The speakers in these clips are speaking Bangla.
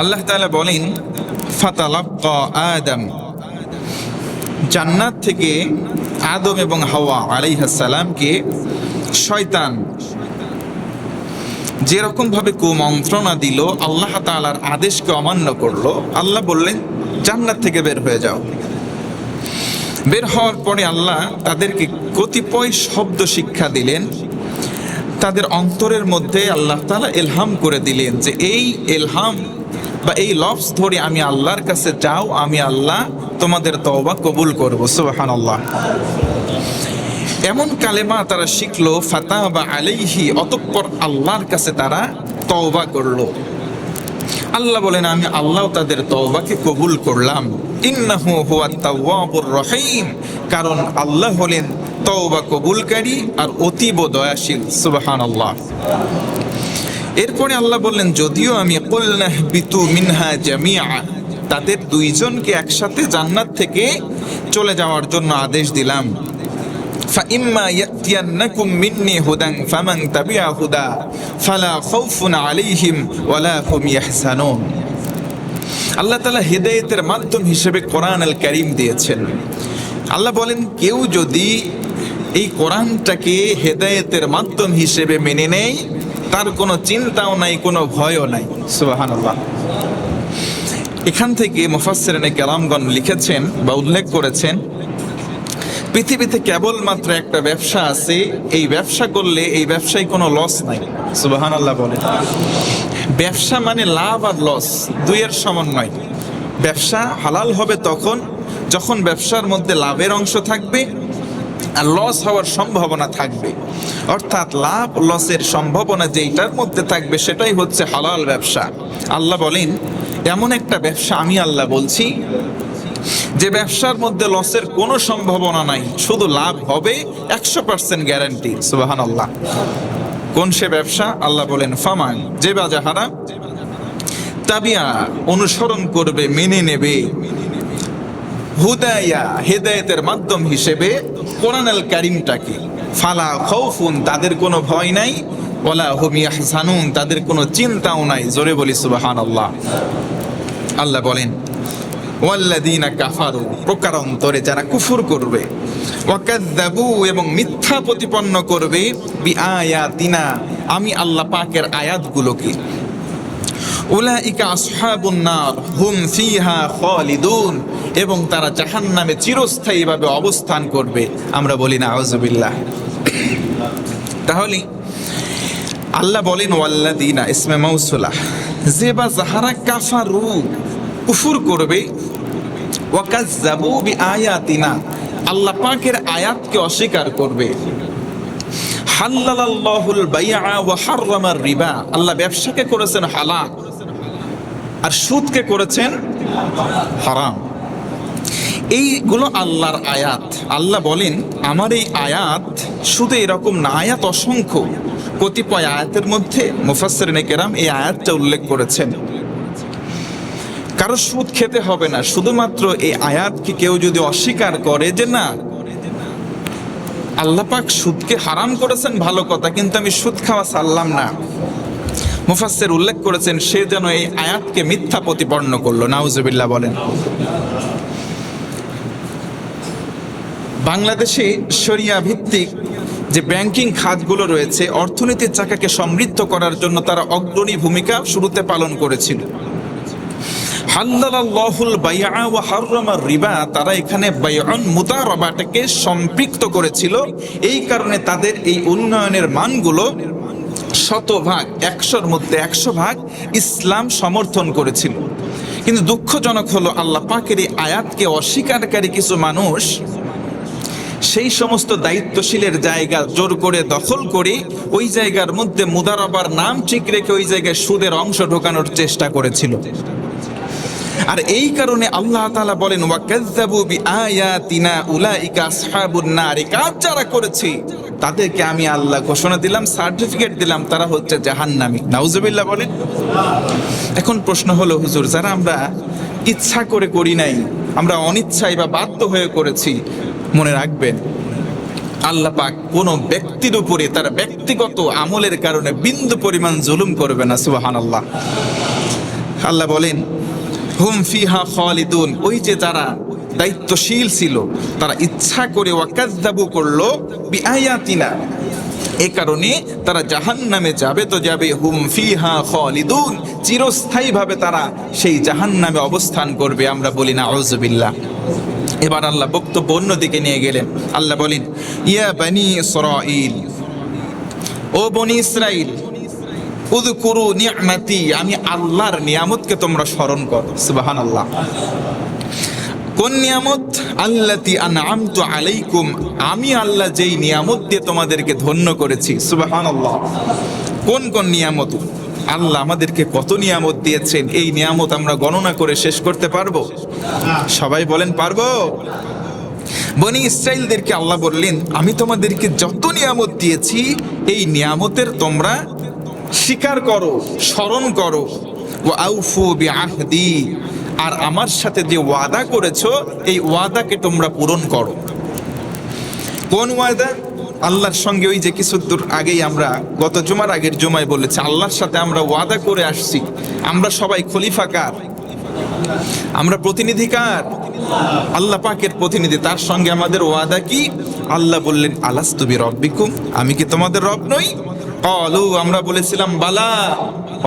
আল্লাহ তাআলা বলেন ফাতালাক্কা আদম। জান্নাত থেকে আদম এবং হাওয়া আলাইহিস সালামকে শয়তান যেরকম ভাবে কুমন্ত্রণা দিল, আল্লাহ তাআলার আদেশকে অমান্য করল, আল্লাহ বললেন, জান্নাত থেকে বের হয়ে যাও। বের হওয়ার পরে আল্লাহ তাদেরকে কতিপয় শব্দ শিক্ষা দিলেন। তাদের অন্তরের মধ্যে আল্লাহ তাআলা এলহাম করে দিলেন যে, এই এলহাম বা এই লফজ ধরে আমি আল্লাহর কাছে যাও আমি আল্লাহ তোমাদের তওবা কবুল করব। সুবহানাল্লাহ। এমন কালেমা তারা শিখলো ফাতা বা আলাইহি, অতঃপর আল্লাহর কাছে তারা তওবা করল। আল্লাহ বলেন, আমি আল্লাহ তাদের তওবাকে কবুল করলাম। ইন্নাহু হুয়াত তাওয়াবুর রহিম। কারণ আল্লাহ হলেন তওবা কবুলকারী আর অতীব দয়াশীল। সুবহানাল্লাহ। এরপরে আল্লাহ বললেন যদিও আমি কুলনাহ বিতু মিনহা জামিআ তাদের দুইজনকে একসাথে জান্নাত থেকে চলে যাওয়ার জন্য আদেশ দিলাম فإما يأتينكم مني هدى فمن تبع هدى فلا خوف عليهم ولا هم يحزنون আল্লাহ তালা হেদায়েতের মাধ্যম হিসেবে কোরআন আল করিম দিয়েছেন আল্লাহ বলেন কেউ যদি এই কোরআনটাকে হেদায়েতের মাধ্যম হিসেবে মেনে নেয় তার কোনো চিন্তাও নাই, কোনো ভয়ও নাই। সুবাহান এখান থেকে মুফাসসিরিনে কেরামগণ লিখেছেন বা উল্লেখ করেছেন, পৃথিবীতে কেবলমাত্র একটা ব্যবসা আছে, এই ব্যবসা করলে এই ব্যবসায় কোনো লস নাই। সুবাহান আল্লাহ বলে ব্যবসা মানে লাভ আর লস দুইয়ের সমন্বয়। ব্যবসা হালাল হবে তখন, যখন ব্যবসার মধ্যে লাভের অংশ থাকবে লস হওয়ার সম্ভাবনা থাকবে। অর্থাৎ লাভ লসের সম্ভাবনা যেইটার মধ্যে থাকবে সেটাই হচ্ছে হালাল ব্যবসা। আল্লাহ বলেন, এমন একটা ব্যবসা আমি আল্লাহ বলছি, যে ব্যবসার মধ্যে লসের কোনো সম্ভাবনা নাই, শুধু লাভ হবে একশো পার্সেন্ট গ্যারান্টি সুবাহান আল্লাহ কোন সে ব্যবসা? আল্লাহ বলেন, ফামান, যে বা যাহারা তাবিয়া অনুসরণ করবে, মেনে নেবে, হুদায়া, হেদায়েতের মাধ্যম হিসেবে কোরআন আল কারিমটাকে ফালা খৌফুন, তাদের কোনো ভয় নাই? ওলা হুমিয়া হাসানুন তাদের কোনো চিন্তাও নাই। জোরে বলি সুবাহান আল্লাহ আল্লাহ বলেন ওয়াল্লাদিনা কাফারু, প্রকারান্তরে যারা কুফুর করবে ওয়াকাদ্দাবু এবং মিথ্যা প্রতিপন্ন করবে বি আয়াতিনা আমি আল্লাহ পাকের আয়াতগুলোকে। উলাইকা আসহাবুন নার, হুম ফিহা খালিদুন এবং তারা জাহান্নামে চিরস্থায়ীভাবে অবস্থান করবে। আমরা বলি না আউযুবিল্লাহ তাহলে আল্লাহ বলেন ওয়াল্লাদিনা ইসমে মৌসুলা যে বা যাহারা কাফারু কুফুর করবে, ওয়াকাজ্জাবু বি আয়াতিনা আল্লাহ পাকের আয়াতকে অস্বীকার করবে। হাল্লালাল্লাহুল বাইআ ওয়া হাররামার রিবা। আল্লাহ ব্যবসাকে করেছেন হালাল, আর সুদকে করেছেন হারাম। এইগুলো আল্লাহর আয়াত। আল্লাহ বলেন, আমার এই আয়াত শুধু এরকম না, আয়াত অসংখ্য। কতিপয় আয়াতের মধ্যে মুফাসসিরিনে কেরাম এই আয়াতটা উল্লেখ করেছেন। কারও সুদ খেতে হবে না, শুধুমাত্র এই আয়াতকে কেউ যদি অস্বীকার করে যে না আল্লাপাক সুদকে হারাম করেছেন ভালো কথা, কিন্তু আমি সুদ খাওয়া ছাড়লাম না। মুফাসসির উল্লেখ করেছেন, সে যেন এই আয়াতকে মিথ্যা প্রতিপন্ন করল। নাউজুবিল্লাহ বলেন। বাংলাদেশে শরিয়া ভিত্তিক যে ব্যাংকিং খাতগুলো রয়েছে, অর্থনীতির চাকাকে সমৃদ্ধ করার জন্য তারা অগ্রণী ভূমিকা শুরুতে পালন করেছিল। হাল্লাল্লাহুল বাইআ ওয়া রিবা তারা এখানে বাইআন মুদারাবাটাকে সম্পৃক্ত করেছিল। এই কারণে তাদের এই উন্নয়নের মানগুলো শতভাগ, একশোর মধ্যে একশো ভাগ ইসলাম সমর্থন করেছিল। কিন্তু দুঃখজনক হলো, আল্লাহ পাকের এই আয়াতকে অস্বীকারী কিছু মানুষ সেই সমস্ত দায়িত্বশীলের জায়গা জোর করে দখল করে ওই জায়গার মধ্যে মুদারাবার নাম ঠিক রেখে ওই জায়গায় সুদের অংশ ঢোকানোর চেষ্টা করেছিল। আর এই কারণে আল্লাহ তাআলা বলেন ওয়াকাযযাবু বিআয়াতিনা উলাইকা আসহাবুন নার। কাজ যারা করেছে? তাদেরকে আমি আল্লাহ ঘোষণা দিলাম, সার্টিফিকেট দিলাম, তারা হচ্ছে জাহান্নামী। নাউজুবিল্লাহ বলেন। এখন প্রশ্ন হলো, হুজুর, যারা আমরা ইচ্ছা করে করি নাই, আমরা অনিচ্ছায় বা বাধ্য হয়ে করেছি মনে রাখবেন আল্লাহ পাক কোন ব্যক্তির উপরে তার ব্যক্তিগত আমলের কারণে বিন্দু পরিমাণ জুলুম করবে না, সুবহানাল্লাহ। আল্লাহ আল্লাহ বলেন, হুম ফিহা খালিদুন। ওই যে যারা দায়িত্বশীল ছিল, তারা ইচ্ছা করে ওয়াকাজ্জাবু করল বিআয়াতিনা। এ কারণে তারা জাহান নামে যাবে তো যাবে, হুম ফিহা খালিদুন। চিরস্থায়ীভাবে তারা সেই জাহান নামে অবস্থান করবে, আমরা বলি না আউজুবিল্লাহ এবার আল্লাহ বক্তব্য অন্যদিকে নিয়ে গেলেন। আল্লাহ বলেন, ইয়া বানি ইসরাইল ও বনি ইসরাইল উদকুরু নিয়ামতি আমি আল্লাহর নিয়ামতকে তোমরা স্মরণ করো। সুবহানাল্লাহ। কোন নিয়ামত? আল্লাতি আনআমতু আলাইকুম, আমি আল্লাহ যেই নিয়ামত দিয়ে তোমাদেরকে ধন্য করেছি। সুবহানাল্লাহ। কোন কোন নিয়ামত? আল্লাহ আমাদেরকে কত নিয়ামত দিয়েছেন, এই নিয়ামত আমরা গণনা করে শেষ করতে পারব। সবাই বলেন, পারব? বনি ইসরায়েলদেরকে আল্লাহ বললেন, আমি তোমাদেরকে যত নিয়ামত দিয়েছি, এই নিয়ামতের তোমরা স্বীকার করো, স্মরণ করো। আউফু বিআহদি, আর আমার সাথে যে ওয়াদা করেছ, এই ওয়াদাকে তোমরা পূরণ করো। কোন ওয়াদা? আল্লাহর সঙ্গে ওই যে কিছু দূর আগেই আমরা গত জুমার আগের জুমায় বলেছি, আল্লাহর সাথে আমরা ওয়াদা করে আসছি। আমরা সবাই খলিফাকার আমরা প্রতিনিধি কার? আল্লাহ পাকের প্রতিনিধি। তার সঙ্গে আমাদের ওয়াদা কি? আল্লাহ বললেন আলাস্তুবি রব্বিকুম আমি কি তোমাদের রব নই? কলু, আমরা বলেছিলাম, বালা,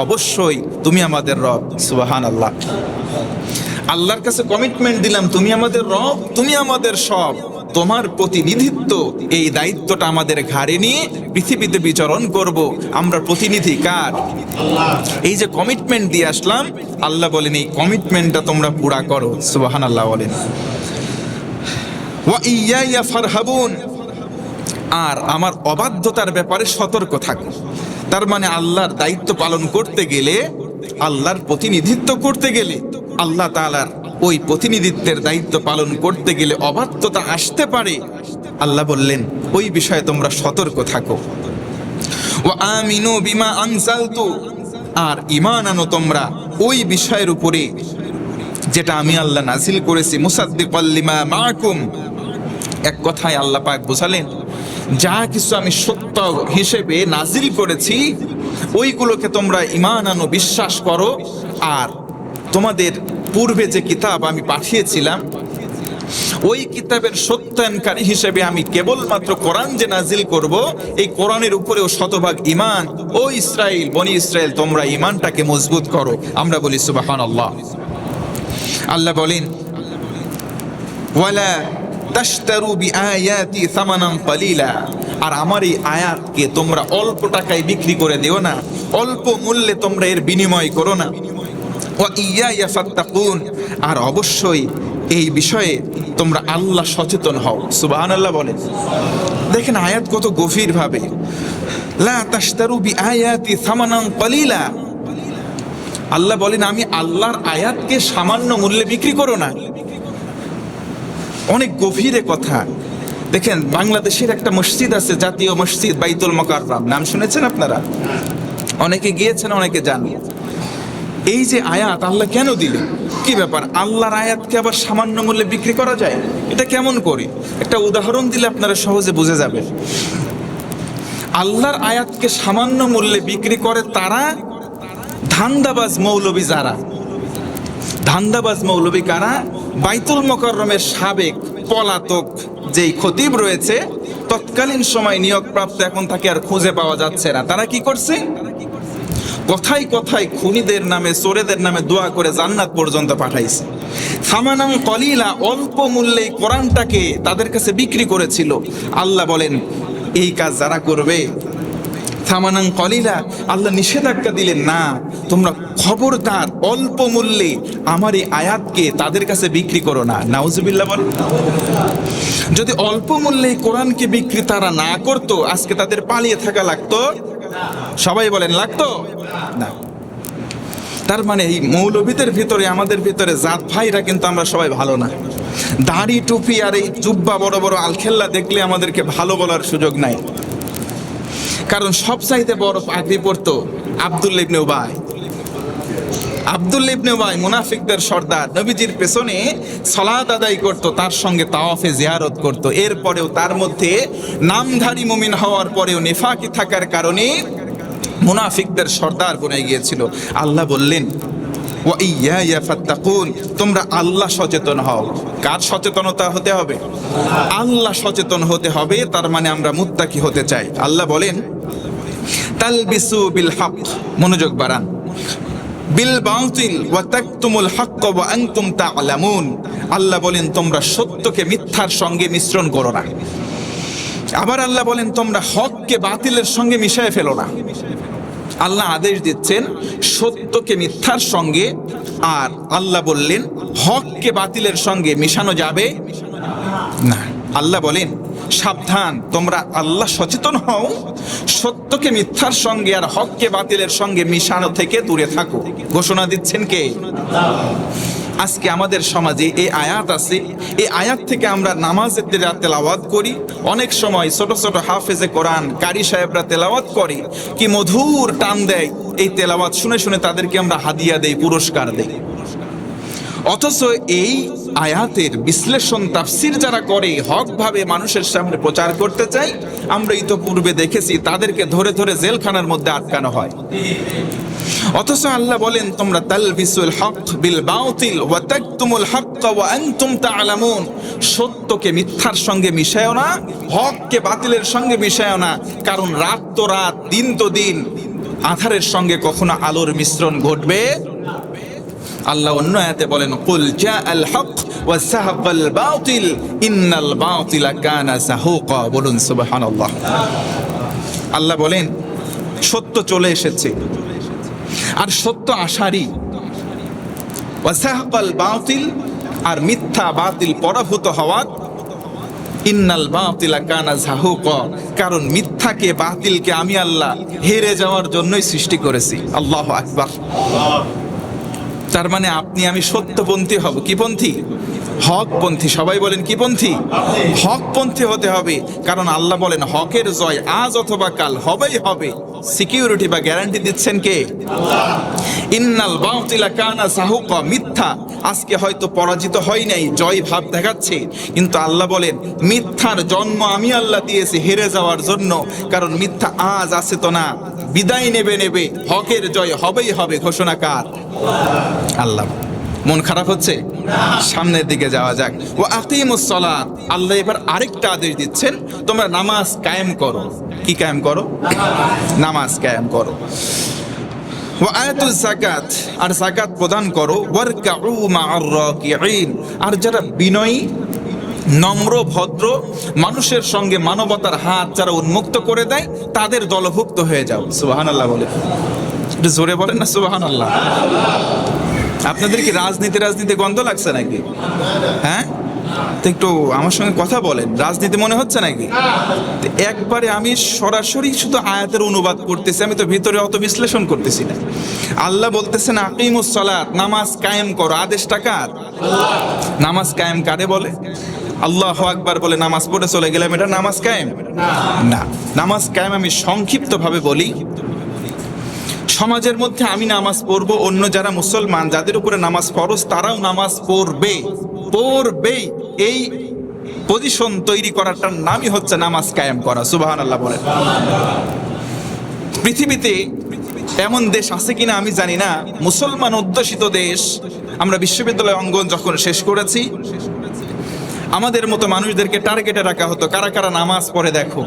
অবশ্যই তুমি আমাদের রব। সুবাহান আল্লাহ আল্লাহর কাছে কমিটমেন্ট দিলাম, তুমি আমাদের রব, তুমি আমাদের সব। তোমার প্রতিনিধিত্ব, এই দায়িত্বটা আমাদের ঘাড়ে নিয়ে পৃথিবীতে বিচরণ করব। আমরা প্রতিনিধি কার? এই যে কমিটমেন্ট দিয়ে আসলাম, আল্লাহ বলেন, এই কমিটমেন্টটা তোমরা পুরা করো। সুবাহান আল্লাহ বলেন। ওয়া ইয়া ফারহাবুন। আর আমার অবাধ্যতার ব্যাপারে সতর্ক থাকো। তার মানে আল্লাহর দায়িত্ব পালন করতে গেলে, আল্লাহর প্রতিনিধিত্ব করতে গেলে আল্লাহ তাআলার ওই প্রতিনিধিত্বের দায়িত্ব পালন করতে গেলে অবাধ্যতা আসতে পারে। আল্লাহ বললেন, ওই বিষয়ে তোমরা সতর্ক থাকো। ও আমিনু বিমা আনজালতু। আর ইমান আনো তোমরা ওই বিষয়ের উপরে, যেটা আমি আল্লাহ নাজিল করেছি মুসাদ্দিকাল্লিমা মাকুম এক কথায় আল্লাহ পাক বোঝালেন, যা কিছু আমি সত্য হিসেবে নাজিল করেছি, ওইগুলোকে তোমরা ইমান আনো, বিশ্বাস করো, আর তোমাদের পূর্বে যে কিতাব আমি পাঠিয়েছিলাম, ওই কিতাবের সত্যায়নকারী হিসেবে আমি কেবলমাত্র কোরআন যে নাজিল করব, এই কোরআনের উপরেও শতভাগ ইমান ও ইসরায়েল বনি ইসরায়েল তোমরা ইমানটাকে মজবুত করো। আমরা বলি সুবাহান আল্লাহ আল্লাহ বলেন আর আমার এই আয়াতকে তোমরা অল্প টাকায় বিক্রি করে দিও না, অল্প মূল্যে তোমরা এর বিনিময় করো না। ওয়া ইয়া ফাত্তাকুন। আর অবশ্যই এই বিষয়ে তোমরা আল্লাহ সচেতন হও। সুবহানাল্লাহ বলেন। দেখেন আয়াত কত গভীর ভাবে লা তাশতারু বিআয়াতি সামানান কালিলা। আল্লাহ বলেন, আমি আল্লাহর আয়াতকে সামান্য মূল্যে বিক্রি করো না। অনেক গভীরে কথা। দেখেন, বাংলাদেশের একটা মসজিদ আছে, জাতীয় মসজিদ বাইতুল মকাররাম। নাম শুনেছেন আপনারা? অনেকে গিয়েছেন, অনেকে জান এই যে আয়াত আল্লাহ কেন দিলেন কি ব্যাপার? আল্লাহর আয়াতকে আবার সামান্য মূল্যে বিক্রি করা যায়? এটা কেমন করি? একটা উদাহরণ দিলে আপনারা সহজে বুঝে যাবে। আল্লাহর আয়াতকে সামান্য মূল্যে বিক্রি করে তারা ধান্দাবাজ মৌলবী যারা? ধান্দাবাজ মৌলবী কারা? বাইতুল মোকাররমের সাবেক পলাতক যেই খতিব রয়েছে, তৎকালীন সময় নিয়োগপ্রাপ্ত, এখন তাকে আর খুঁজে পাওয়া যাচ্ছে না। তারা কি করছে? কথায় কথায় খুনিদের নামে, চোরেদের নামে দোয়া করে জান্নাত পর্যন্ত পাঠাইছে। সামানাং কলিলা, অল্প মূল্যে কোরআনটাকে তাদের কাছে বিক্রি করেছিল। আল্লাহ বলেন, এই কাজ যারা করবে? থামানাং কলিলা, আল্লাহ নিষেধাজ্ঞা দিলেন, না, তোমরা খবরদার, অল্প মূল্যে আমার এই আয়াতকে তাদের কাছে বিক্রি করো না। নাউজুবিল্লাহ বল যদি অল্প মূল্যে কোরআনকে বিক্রি তারা না করতো, আজকে তাদের পালিয়ে থাকা লাগতো। সবাই বলেন, লাগতো? না। তার মানে এই মৌলভীদের ভিতরে, আমাদের ভিতরে জাত ভাইরা কিন্তু আমরা সবাই ভালো না। দাড়ি, টুপি আর এই জুব্বা বড় বড় আলখেল্লা দেখলে আমাদেরকে ভালো বলার সুযোগ নাই। কারণ সব চাইতে বড় পাগড়ি পড়তো আবদুল্লিবনে ইবনে আব্দুল ইবনে উবাই, মুনাফিকদের সর্দার, নবীজির পেছনে সালাত আদায় করত, তার সঙ্গে তাওয়াফে জিয়ারত করত। এরপরেও তার মধ্যে নামধারী মুমিন হওয়ার পরেও নেফাকি থাকার কারণে মুনাফিকদের সর্দার বনে গিয়েছিল। আল্লাহ বললেন তোমরা আল্লাহ সচেতন হও। কার সচেতনতা হতে হবে? আল্লাহ সচেতন হতে হবে, তার মানে আমরা মুত্তাকি হতে চাই। আল্লাহ বলেন, তালবিসু বিল হক। মনোযোগ বাড়ান। বিল বাউতিল ওয়া তাকতুমুল হক্ক, ওয়া আনতুম তা'লামুন আল্লাহ বলেন, তোমরা সত্যকে মিথ্যার সঙ্গে মিশ্রণ করো না। আবার আল্লাহ বলেন, তোমরা হককে বাতিলের সঙ্গে মিশায় ফেলো না। আল্লাহ আদেশ দিচ্ছেন, সত্যকে মিথ্যার সঙ্গে। আর আল্লাহ বললেন, হককে বাতিলের সঙ্গে মিশানো যাবে না। আল্লাহ বলেন সাবধান, তোমরা আল্লাহ সচেতন হও, সত্যকে মিথ্যার সঙ্গে আর হককে বাতিলের সঙ্গে মিশানো থেকে দূরে থাকো। ঘোষণা দিচ্ছেন কে? আজকে আমাদের সমাজে এই আয়াত আছে। এই আয়াত থেকে আমরা নামাজের তেলাওয়াত করি। অনেক সময় ছোট ছোট হাফেজে কোরআন কারি সাহেবরা তেলাওয়াত করে, কি মধুর টান দেয়। এই তেলাওয়াত শুনে শুনে তাদেরকে আমরা হাদিয়া দেই, পুরস্কার দেই। অথচ এই আয়াতের বিশ্লেষণ, তাফসির যারা করে, হকভাবে মানুষের সামনে প্রচার করতে চাই আমরা ইতোপূর্বে দেখেছি তাদেরকে ধরে ধরে জেলখানার মধ্যে আটকানো হয়। অথচ আল্লাহ বলেন, তোমরা তালবিসুল হক বিল বাউতিল ওয়া তাকতুমুল হক্ক ওয়া আনতুম তা'লামুন সত্যকে মিথ্যার সঙ্গে মিশায়ও না, হককে বাতিলের সঙ্গে মিশায়ও না, কারণ রাত তো রাত, দিন তো দিন। আধারের সঙ্গে কখনো আলোর মিশ্রণ ঘটবে আল্লাহ অন্য আয়াতে বলেন, কুল জা আল হক ওয়া সাহাকাল বাতিল, ইন্নাল বাতিলা কানা সাহুকা বলুন, সুবহানাল্লাহ। আল্লাহ বলেন, সত্য চলে এসেছে। আর সত্য আশারই। ওয়া সাহাকাল বাতিল আর মিথ্যা বাতিল পরাভূত হওয়ার, ইন্নাল বাতিলা কানা জাহুকা কারণ মিথ্যাকে, বাতিলকে আমি আল্লাহ হেরে যাওয়ার জন্যই সৃষ্টি করেছি। আল্লাহ আকবার। তার মানে আপনি, আমি সত্যপন্থী হব। কি পন্থী? হকপন্থী সবাই বলেন, কি পন্থী? হকপন্থী হতে হবে। কারণ আল্লাহ বলেন, হকের জয় আজ অথবা কাল হবেই হবে। সিকিউরিটি বা গ্যারান্টি দিচ্ছেন কে? ইন্নাল বাউতিলা কানা সাহুকা মিথ্যা। আজকে হয়তো পরাজিত হয় নাই, জয় ভাব দেখাচ্ছে। কিন্তু আল্লাহ বলেন, মিথ্যার জন্ম আমি আল্লাহ দিয়েছি, হেরে যাওয়ার জন্য। কারণ মিথ্যা আজ আছে তো না। বিদায় নেবে নেবে, হকের জয় হবেই হবে ঘোষণা কার আল্লাহ, মন খারাপ হচ্ছে? সামনের দিকে যাওয়া যাক। ও আকিমুস সালাত। আল্লাহ এবার আরেকটা আদেশ দিচ্ছেন, তোমরা নামাজ কায়েম করো। কি কায়েম করো? নামাজ কায়েম করো। ও জাকাত আর জাকাত প্রদান করো। ওয়ারকাউ আর যারা বিনয়ী নম্র, ভদ্র, মানুষের সঙ্গে মানবতার হাত যারা উন্মুক্ত করে দেয়, তাদের দলভুক্ত হয়ে যাও। সুবাহান আল্লাহ বলে। একটু জোরে বলেন না সুবাহান আল্লাহ আপনাদের কি রাজনীতি রাজনীতি গন্ধ লাগছে নাকি? হ্যাঁ? একটু আমার সঙ্গে কথা বলেন। রাজনীতি মনে হচ্ছে নাকি? একবারে আমি সরাসরি শুধু আয়াতের অনুবাদ করতেছি, আমি তো ভিতরে অত বিশ্লেষণ করতেছি না। আল্লাহ বলতেছেন, আকিমুস সালাত, নামাজ কায়েম করো। আদেশটা কার? নামাজ কায়েম কারে বলে? আল্লাহ আকবার বলে নামাজ পড়ে চলে গেলাম এটা নামাজ কায়েম? না। নামাজ কায়েম আমি সংক্ষিপ্তভাবে বলি। সমাজের মধ্যে আমি নামাজ পড়ব অন্য যারা মুসলমান যাদের উপরে নামাজ ফরজ তারাও নামাজ পড়বে। পড়বে এই পজিশন তৈরি করাটার নামই হচ্ছে নামাজ কায়েম করা। সুবাহান আল্লাহ বলেন। পৃথিবীতে এমন দেশ আছে কিনা আমি জানি না। মুসলমান অধ্যুষিত দেশ। আমরা বিশ্ববিদ্যালয় অঙ্গন যখন শেষ করেছি আমাদের মতো মানুষদেরকে টার্গেটে রাখা হতো। কারা কারা নামাজ পড়ে দেখো।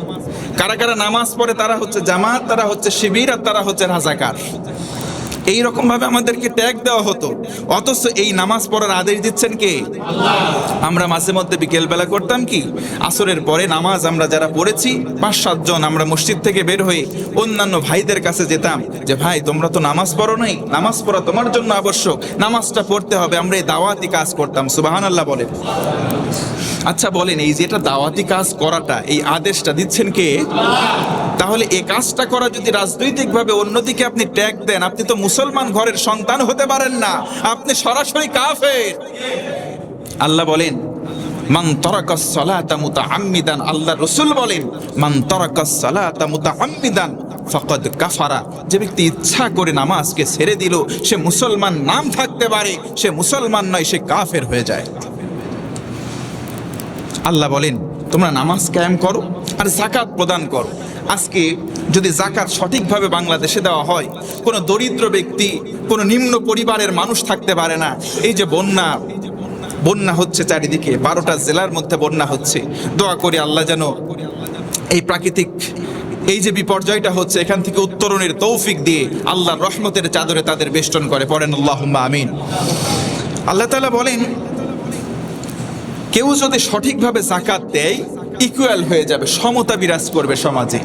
কারা কারা নামাজ পড়ে তারা হচ্ছে জামাত, তারা হচ্ছে শিবির আর তারা হচ্ছে রাজাকার। এই রকম ভাবে আমাদেরকে ট্যাগ দেওয়া হতো। অথচ এই নামাজ পড়ার আদেশ দিচ্ছেন কে? আমরা মাঝে মধ্যে বিকেল বেলা করতাম কি? আসরের পরে নামাজ আমরা যারা পড়েছি পাঁচ সাতজন আমরা মসজিদ থেকে বের হয়ে অন্যান্য ভাইদের কাছে যেতাম যে, ভাই, তোমরা তো নামাজ পড়ো নাই। নামাজ পড়া তোমার জন্য আবশ্যক। নামাজটা পড়তে হবে। আমরা এই দাওয়াতি কাজ করতাম। সুবাহান আল্লাহ বলেন। আচ্ছা বলেন, এই যে এটা দাওয়াতি কাজ করাটা, এই আদেশটা দিচ্ছেন কে? তাহলে এই কাজটা করা যদি রাজনৈতিকভাবে অন্যদিকে আপনি ট্যাগ দেন, আপনি তো মুসলমান ঘরের সন্তান হতে পারেন না। আপনি সরাসরি কাফের। আল্লাহ বলেন, মান তরাকাস সালাতা মুতাআম্মিদান আল্লাহ রাসূল বলেন, মান তরাকাস সালাতা মুতাআম্মিদান ফাকাদ কাফারা যে ব্যক্তি ইচ্ছা করে নামাজকে ছেড়ে দিল, সে মুসলমান নাম থাকতে পারে, সে মুসলমান নয়, সে কাফের হয়ে যায়। আল্লাহ বলেন, তোমরা নামাজ কায়েম করো আর জাকাত প্রদান করো। আজকে যদি জাকাত সঠিকভাবে বাংলাদেশে দেওয়া হয়, কোনো দরিদ্র ব্যক্তি, কোনো নিম্ন পরিবারের মানুষ থাকতে পারে না। এই যে বন্যা বন্যা হচ্ছে চারিদিকে, বারোটা জেলার মধ্যে বন্যা হচ্ছে। দোয়া করি আল্লাহ যেন এই প্রাকৃতিক, এই যে বিপর্যয়টা হচ্ছে, এখান থেকে উত্তরণের তৌফিক দিয়ে আল্লাহর রহমতের চাদরে তাদের বেষ্টন করে। পড়েন আল্লাহ আমিন। আল্লাহ তালা বলেন, কেউ যদি সঠিকভাবে জাকাত দেয় ইকুয়াল হয়ে যাবে, সমতা বিরাজ করবে সমাজে।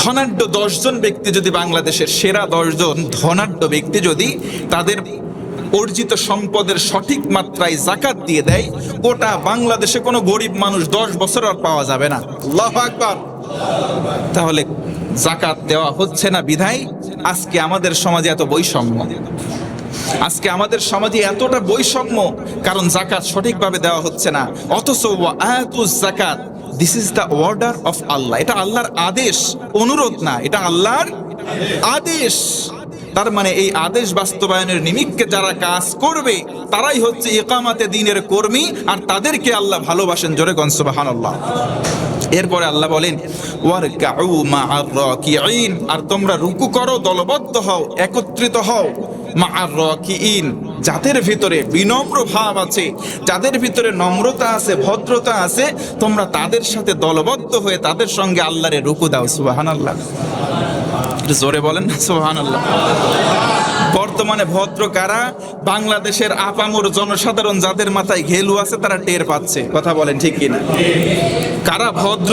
ধনাঢ্য দশজন ব্যক্তি যদি বাংলাদেশের সেরা দশজন ধনাঢ্য ব্যক্তি যদি তাদের অর্জিত সম্পদের সঠিক মাত্রায় জাকাত দিয়ে দেয়, গোটা বাংলাদেশে কোনো গরিব মানুষ দশ বছর আর পাওয়া যাবে না। তাহলে জাকাত দেওয়া হচ্ছে না বিধায় আজকে আমাদের সমাজে এত বৈষম্য। আজকে আমাদের সমাজে এতটা বৈষম্য, কারণ জাকাত সঠিকভাবে দেওয়া হচ্ছে না। অথচ জাকাত this is the order of Allah এটা আল্লাহর আদেশ, অনুরোধ না, এটা আল্লাহর আদেশ। তার মানে এই আদেশ বাস্তবায়নের নিমিত্তে যারা কাজ করবে, তারাই হচ্ছে ইকামাতে দিনের কর্মী, আর তাদেরকে আল্লাহ ভালোবাসেন জোরে গনসবাহান আল্লাহ এরপরে আল্লাহ বলেন আর তোমরা রুকু করো, দলবদ্ধ হও, একত্রিত হও। মা'আর রাকিঈন যাদের ভিতরে বিনম্র ভাব আছে, যাদের ভিতরে নম্রতা আছে, ভদ্রতা আছে, তোমরা তাদের সাথে দলবদ্ধ হয়ে তাদের সঙ্গে আল্লাহরে রুকু দাও সুবাহান আল্লাহ জোরে বলেন না, সুবহানাল্লাহ। বর্তমানে ভদ্র কারা? বাংলাদেশের আপামর জনসাধারণ যাদের মাথায় ঘেলু আছে, তারা টের পাচ্ছে। কথা বলেন ঠিক কিনা? কারা ভদ্র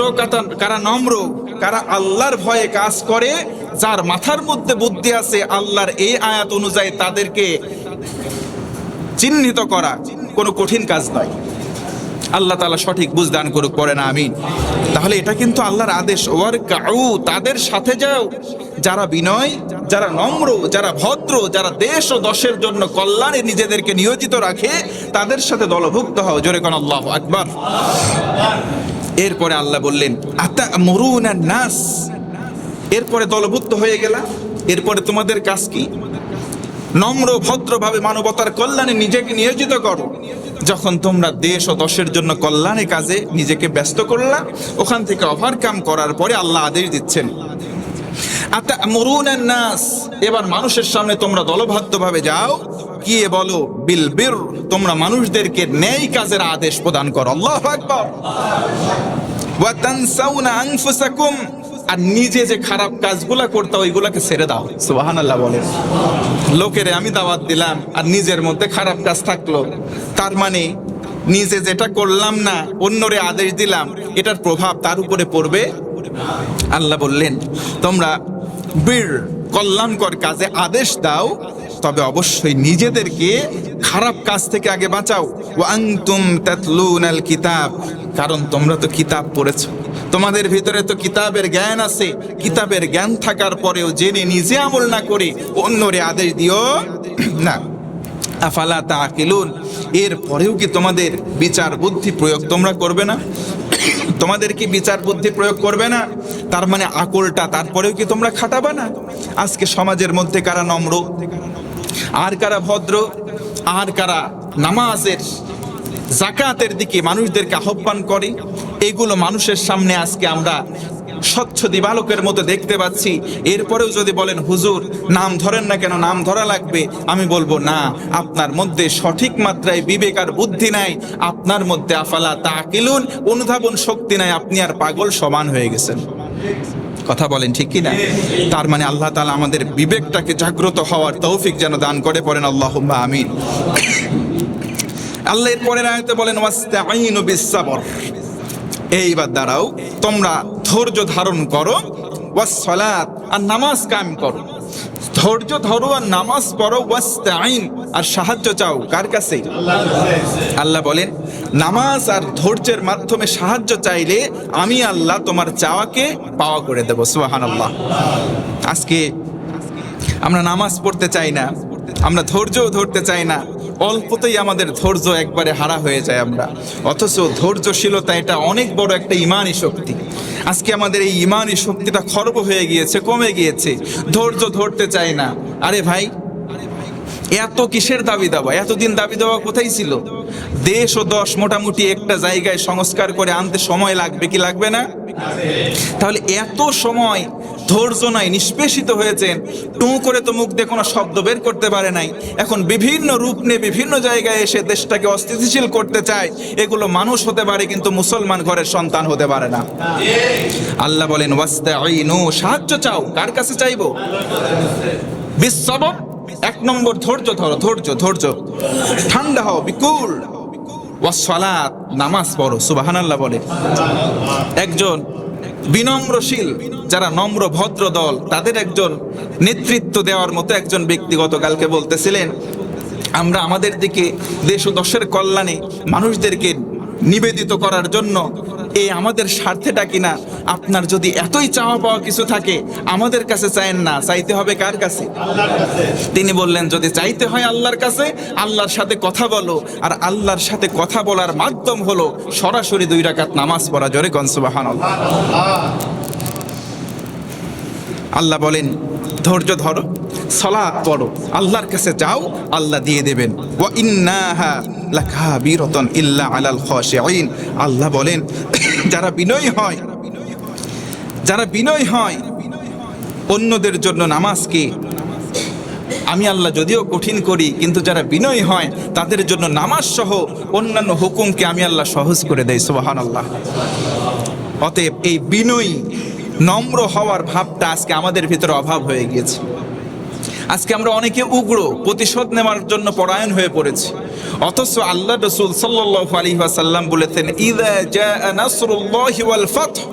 কারা নম্র, কারা আল্লাহর ভয়ে কাজ করে, যার মাথার মধ্যে বুদ্ধি আছে, আল্লাহর এই আয়াত অনুযায়ী তাদেরকে চিহ্নিত করা কোনো কঠিন কাজ নয়। আল্লাহ তালা সঠিক বুঝদান করুক পরে না আমিন। তাহলে এটা কিন্তু আল্লাহর আদেশ। ওয়ার কাউ তাদের সাথে যাও। যারা বিনয়, যারা নম্র, যারা ভদ্র, যারা দেশ ও দশের জন্য কল্যাণে নিজেদেরকে নিয়োজিত রাখে, তাদের সাথে দলভুক্ত হও। জোরে কোন আল্লাহ আকবার। এরপরে আল্লাহ বললেন আতা মরুন নাস? এরপরে দলভুক্ত হয়ে গেলা। এরপরে তোমাদের কাজ কি? নম্র, ভদ্রভাবে মানবতার কল্যাণে নিজেকে নিয়োজিত করো। যখন তোমরা দেশ ও দশের জন্য কল্যাণে কাজে নিজেকে ব্যস্ত করলা, ওখান থেকে ওভারকাম করার পরে আল্লাহ আদেশ দিচ্ছেন। আতা মরুনান নাস, এবার মানুষের সামনে তোমরা দলবদ্ধভাবে যাও, গিয়ে বলো, বিল বির, তোমরা মানুষদেরকে ন্যায় কাজের আদেশ প্রদান করো। আল্লাহ আকবার। ওয়া তানসাউনা আনফুসাকুম আর নিজে যে খারাপ কাজগুলা করতে ওইগুলাকে ছেড়ে দাও। সুবহানাল্লাহ বলেন। লোকেরে আমি দাওয়াত দিলাম আর নিজের মধ্যে খারাপ কাজ থাকল। তার মানে নিজে যেটা করলাম না অন্যরে আদেশ দিলাম এটার প্রভাব তার উপরে পড়বে। আল্লাহ বললেন তোমরা বীর কল্যাণকর কাজে আদেশ দাও তবে অবশ্যই নিজেদেরকে খারাপ কাজ থেকে আগে বাঁচাও। ওয়াংতুম তাতলুনাল কিতাব কারণ তোমরা তো কিতাব পড়েছো। তোমাদের ভিতরে তো কিতাবের জ্ঞান আছে। কিতাবের জ্ঞান থাকার পরেও জেনে নিজে আমল না করে অন্যরে আদেশ দিও না। আফালা তাকিলুন এর পরেও কি তোমাদের বিচার বুদ্ধি প্রয়োগ তোমরা করবে না? তোমাদের কি বিচার বুদ্ধি প্রয়োগ করবে না? তার মানে আকলটা তারপরেও কি তোমরা খাটাবে না? আজকে সমাজের মধ্যে কারা নম্র? আর কারা ভদ্র? আর কারা নামাজের জাকাতের দিকে মানুষদেরকে আহ্বান করে? এগুলো মানুষের সামনে আজকে আমরা স্বচ্ছ দিবালকের মতো দেখতে পাচ্ছি। এরপরেও যদি বলেন, হুজুর, নাম ধরেন না কেন? নাম ধরা লাগবে? আমি বলব, না, আপনার মধ্যে সঠিক মাত্রায় বিবেক আর বুদ্ধি নাই। আপনার মধ্যে আফালা তাকিলুন, অনুধাবন শক্তি নাই। আপনি আর পাগল সমান হয়ে গেছেন। কথা বলেন ঠিক কি না তার মানে আল্লাহ তালা আমাদের বিবেকটাকে জাগ্রত হওয়ার তৌফিক যেন দান করে পড়েন। আল্লাহ আমিন। আল্লাহ এর পরের আয়তে বলেন, ওয়াস্তাঈনু বিস-সাবর। এইবার দাঁড়াও, তোমরা ধৈর্য ধারণ করো ওয়াস-সালাত আর নামাজ কায়েম করো। ধৈর্য ধরো আর নামাজ পড়ো ওয়াস্তাঈন আর সাহায্য চাও, কার কাছে? আল্লাহ বলেন, নামাজ আর ধৈর্যের মাধ্যমে সাহায্য চাইলে আমি আল্লাহ তোমার চাওয়াকে পাওয়া করে দেবো, সুবহানাল্লাহ। আজকে আমরা নামাজ পড়তে চাই না, আমরা ধৈর্যও ধরতে চাই না অল্পতেই আমাদের ধৈর্য একবারে হারা হয়ে যায় আমরা। অথচ ধৈর্যশীলতা এটা অনেক বড় একটা ইমানি শক্তি। আজকে আমাদের এই ইমানি শক্তিটা খর্ব হয়ে গিয়েছে, কমে গিয়েছে। ধৈর্য ধরতে চাই না। আরে ভাই, এত কিসের দাবি দাবা? এতদিন দাবি দেওয়া কোথায় ছিল? দেশ ও দশ মোটামুটি একটা জায়গায় সংস্কার করে আনতে সময় লাগবে কি লাগবে না? তাহলে এত সময় ধৈর্য নাই, নিষ্পেষিত হয়েছেন। টু করে তো মুখ দিয়ে কোনো শব্দ বের করতে পারে নাই। এখন বিভিন্ন রূপ নিয়ে বিভিন্ন জায়গায় এসে দেশটাকে অস্থিতিশীল করতে চায়। এগুলো মানুষ হতে পারে, কিন্তু মুসলমান ঘরের সন্তান হতে পারে না। আল্লাহ বলেন ওয়াস্তাইনু সাহায্য চাও। কার কাছে চাইব? বিশ্বব এক নম্বর, ধৈর্য ধরো, ধৈর্য ধৈর্য। ঠান্ডা হও, বিকুল। ওয়াসসালাত, নামাজ পড়ো, সুবহানাল্লাহ বলে। একজন বিনম্রশীল, যারা নম্র, ভদ্র দল, তাদের একজন নেতৃত্ব দেওয়ার মতো একজন ব্যক্তিগত কালকে বলতেছিলেন, আমরা আমাদের দিকে দেশ ও দশের কল্যাণে মানুষদেরকে নিবেদিত করার জন্য। এই আমাদের স্বার্থেটা কিনা? আপনার যদি এতই চাওয়া পাওয়া কিছু থাকে, আমাদের কাছে চায়েন না, চাইতে হবে কার কাছে? তিনি বললেন, যদি চাইতে হয় আল্লাহর কাছে, আল্লাহর সাথে কথা বলো। আর আল্লাহর সাথে কথা বলার মাধ্যম হলো সরাসরি দুই রাকাত নামাজ পড়া। জোরে গনসুবাহান আল্লাহ বলেন, ধৈর্য ধরো সলাৎ পড়ো। আল্লাহর কাছে যাও, আল্লাহ দিয়ে দেবেন। ওয়া ইন্নাহা আলাল আল্লাহ বলেন, যারা বিনয়ী হয়, যারা বিনয় হয়, অন্যদের জন্য নামাজকে আমি আল্লাহ যদিও কঠিন করি, কিন্তু যারা বিনয় হয়, তাদের জন্য নামাজ সহ অন্যান্য হুকুমকে আমি আল্লাহ সহজ করে দেয় সোহান আল্লাহ অতএব এই বিনয়ী, নম্র হওয়ার ভাবটা আজকে আমাদের ভিতরে অভাব হয়ে গিয়েছে। আজকে আমরা অনেকে উগ্র, প্রতিশোধ নেওয়ার জন্য পরায়ণ হয়ে পড়েছি। অথচ আল্লাহ রসুল সাল্লাল্লাহু আলাইহি ওয়াসাল্লাম বলেছেন ফাতহ।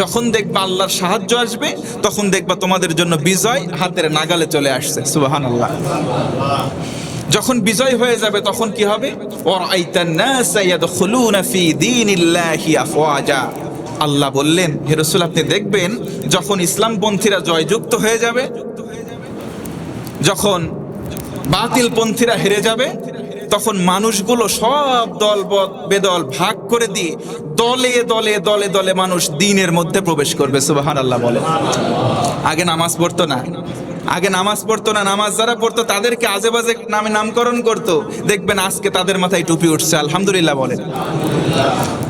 যখন দেখবা আল্লাহর সাহায্য আসবে, তখন দেখবা তোমাদের জন্য বিজয় হাতের নাগালে চলে আসছে। সুবাহান আল্লাহ যখন বিজয় হয়ে যাবে, তখন কি হবে? আল্লাহ বললেন, হে রসুল, আপনি দেখবেন, যখন ইসলামপন্থীরা জয়যুক্ত হয়ে যাবে, যখন বাতিল পন্থীরা হেরে যাবে। তখন মানুষগুলো সব দল বদ- বেদল ভাগ করে দিয়ে দলে দলে দলে দলে মানুষ দিনের মধ্যে প্রবেশ করবে সুবাহান আল্লাহ বলে। আগে নামাজ পড়তো না। আগে নামাজ পড়তো না, নামাজ যারা পড়তো তাদেরকে আজে বাজে নামে নামকরণ করতো। দেখবেন আজকে তাদের মাথায় টুপি উঠছে, আলহামদুলিল্লাহ বলেন।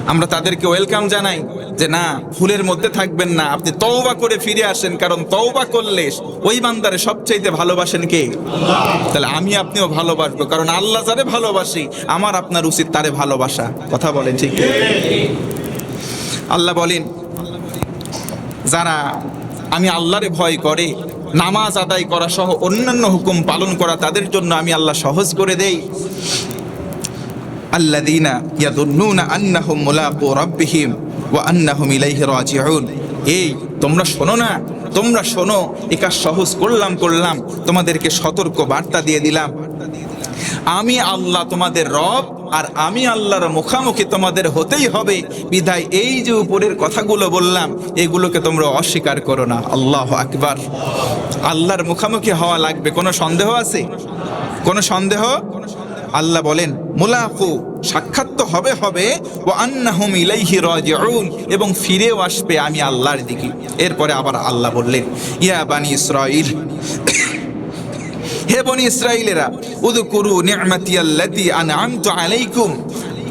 আমরা তাদেরকে ওয়েলকাম জানাই। যে না ফুলের মধ্যে থাকবেন না। আপনি তওবা করে ফিরে আসেন, কারণ তওবা করলে ওই বান্দারে সবচাইতে ভালোবাসেন কে? তাহলে আমি আপনিও ভালোবাসবো, কারণ আল্লাহ যারে ভালোবাসি, আমার আপনার উচিত তারে ভালোবাসা। কথা বলেন ঠিক আল্লাহ বলেন, যারা আমি আল্লাহরে ভয় করে, নামাজ আদায় করা সহ অন্যান্য হুকুম পালন করা, তাদের জন্য আমি আল্লাহ সহজ করে দেই। আল্লাযীনা ইয়াদুন্নুনা আন্নাহুম মুলাকু রাব্বিহিম। ওয়া আন্নাহুম ইলাইহি রাজিউন। এই, তোমরা শোনো না? তোমরা শোনো এ কাজ সহজ করলাম করলাম, তোমাদেরকে সতর্ক বার্তা দিয়ে দিলাম। আমি আল্লাহ তোমাদের রব, আর আমি আল্লাহর মুখামুখি তোমাদের হতেই হবে। বিধায় এই যে উপরের কথাগুলো বললাম, এগুলোকে তোমরা অস্বীকার করো না। আল্লাহ আকবার। আল্লাহর মুখামুখি হওয়া লাগবে। কোনো সন্দেহ আছে? কোনো সন্দেহ? আল্লাহ বলেন মুলাকু, সাক্ষাৎ তো হবে হবে ও আন্নাহুম ইলাইহি রাজিউন, এবং ফিরেও আসবে আমি আল্লাহর দিকে। এরপরে আবার আল্লাহ বললেন, ইয়া বানি ইসরাইল হে বনি ইসরাইলেরা উদকুরু নি'মাতিয়াল্লাতি আনআমতু আলাইকুম,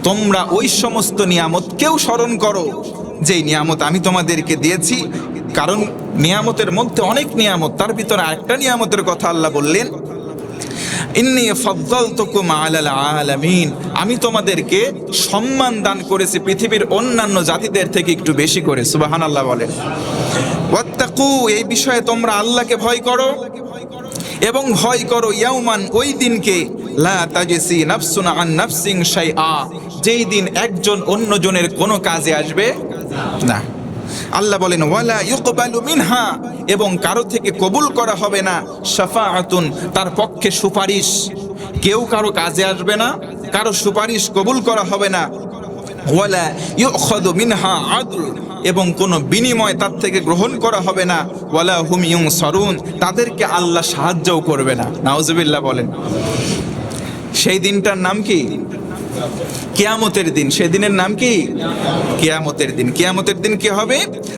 তোমরা ওই সমস্ত নিয়ামতকেও স্মরণ করো, যেই নিয়ামত আমি তোমাদেরকে দিয়েছি। কারণ নিয়ামতের মধ্যে অনেক নিয়ামত, তার ভিতরে একটা নিয়ামতের কথা আল্লাহ বললেন আলামিন। আমি তোমাদেরকে সম্মান দান করেছি পৃথিবীর অন্যান্য জাতিদের থেকে একটু বেশি করে, সুবহানাল্লাহ বলেন। ওয়াত্তাকু, এই বিষয়ে তোমরা আল্লাহকে ভয় করো। এবং ভয় করো ইয়াউমান, ওই দিনকে, লা তাজসি আন যেই দিন একজন অন্যজনের কোনো কাজে আসবে না। আল্লাহ বলেন, ওয়ালা ইউকবালু মিনহা এবং কারও থেকে কবুল করা হবে না। শাফাআতুন, তার পক্ষে সুপারিশ। কেউ কারও কাজে আসবে না, কারও সুপারিশ কবুল করা হবে না। ওয়ালা ইউখাদু মিনহা আদল এবং কোনো বিনিময় তার থেকে গ্রহণ করা হবে না। ওয়ালা হুম ইউং সরুন তাদেরকে আল্লাহ সাহায্যও করবে না। নাউজুবিল্লাহ বলেন। সেই দিনটার নাম কি? কিয়ামতের দিন সেদিনের নাম কি? কেয়ামতের দিন। কেয়ামতের দিন কি হবে?